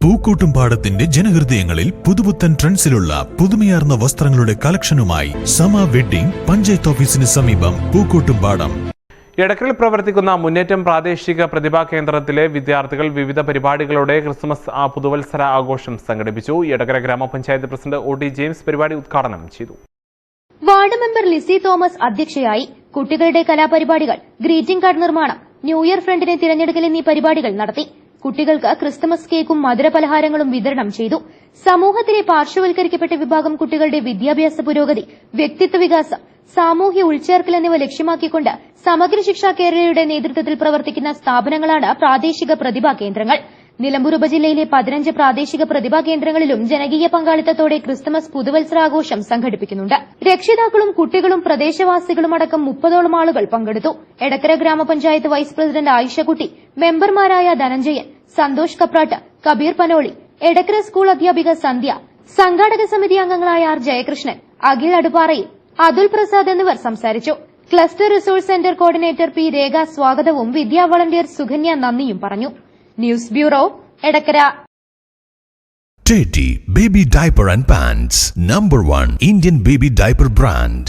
പൂക്കോട്ടുംപാടത്തിന്റെ ജനഹൃദയങ്ങളിൽ പുതുപുത്തൻ ട്രെൻഡ്സിലുള്ള പുതുമയാർന്ന വസ്ത്രങ്ങളുടെ കളക്ഷനുമായി സമ വെഡ്ഡിംഗ് പഞ്ചായത്ത് ഓഫീസിന് സമീപം പൂക്കൂട്ടും പാടം. എടക്കലിൽ പ്രവർത്തിക്കുന്ന മുന്നേറ്റം പ്രാദേശിക പ്രതിഭാ കേന്ദ്രത്തിലെ വിദ്യാർത്ഥികൾ വിവിധ പരിപാടികളോടെ ക്രിസ്മസ് ആ പുതുവത്സര ആഘോഷം സംഘടിപ്പിച്ചു. എടക്കര ഗ്രാമപഞ്ചായത്ത് പ്രസിഡന്റ് ഒ ടി ജെയിംസ് പരിപാടി ഉദ്ഘാടനം ചെയ്തു. വാർഡ് മെമ്പർ ലിസി തോമസ് അധ്യക്ഷയായി കുട്ടികളുടെ കലാപരിപാടികൾ ഗ്രീറ്റിംഗ് കാർഡ് നിർമ്മാണം ന്യൂ ഇയർ ഫ്രണ്ടിനെ തിരഞ്ഞെടുക്കൽ എന്നീ പരിപാടികൾ നടത്തി. കുട്ടികൾക്ക് ക്രിസ്തുമസ് കേക്കും മധുരപലഹാരങ്ങളും വിതരണം ചെയ്തു. സമൂഹത്തിലെ പാർശ്വവൽക്കരിക്കപ്പെട്ട വിഭാഗം കുട്ടികളുടെ വിദ്യാഭ്യാസ പുരോഗതി വ്യക്തിത്വ വികാസം സാമൂഹ്യ ഉൾച്ചേർക്കൽ എന്നിവ ലക്ഷ്യമാക്കിക്കൊണ്ട് സമഗ്ര ശിക്ഷാ കേരളയുടെ നേതൃത്വത്തിൽ പ്രവർത്തിക്കുന്ന സ്ഥാപനങ്ങളാണ് പ്രാദേശിക പ്രതിഭാ കേന്ദ്രങ്ങൾ. നിലമ്പൂർ ഉപജില്ലയിലെ പതിനഞ്ച് പ്രാദേശിക പ്രതിഭാ കേന്ദ്രങ്ങളിലും ജനകീയ പങ്കാളിത്തത്തോടെ ക്രിസ്തുമസ് പുതുവത്സരാഘോഷം സംഘടിപ്പിക്കുന്നുണ്ട്. രക്ഷിതാക്കളും കുട്ടികളും പ്രദേശവാസികളും അടക്കം മുപ്പതോളം ആളുകൾ പങ്കെടുത്തു. എടക്കര ഗ്രാമപഞ്ചായത്ത് വൈസ് പ്രസിഡന്റ് ആയിഷക്കുട്ടി മെമ്പർമാരായ ധനഞ്ജയൻ സന്തോഷ് കപ്രാട്ട് കബീർ പനോളി എടക്കര സ്കൂൾ അധ്യാപിക സന്ധ്യ സംഘാടക സമിതി അംഗങ്ങളായ ആർ ജയകൃഷ്ണൻ അഖിൽ അടുപ്പാറയിൽ അതുൽ പ്രസാദ് എന്നിവർ സംസാരിച്ചു. Cluster resource centre coordinator P Rekha സ്വാഗതവും വിദ്യാ വളണ്ടിയർ സുകന്യ നന്ദിയും പറഞ്ഞു. News bureau Edakkara. Teddy Baby Diaper and Pants, number 1 Indian baby diaper brand.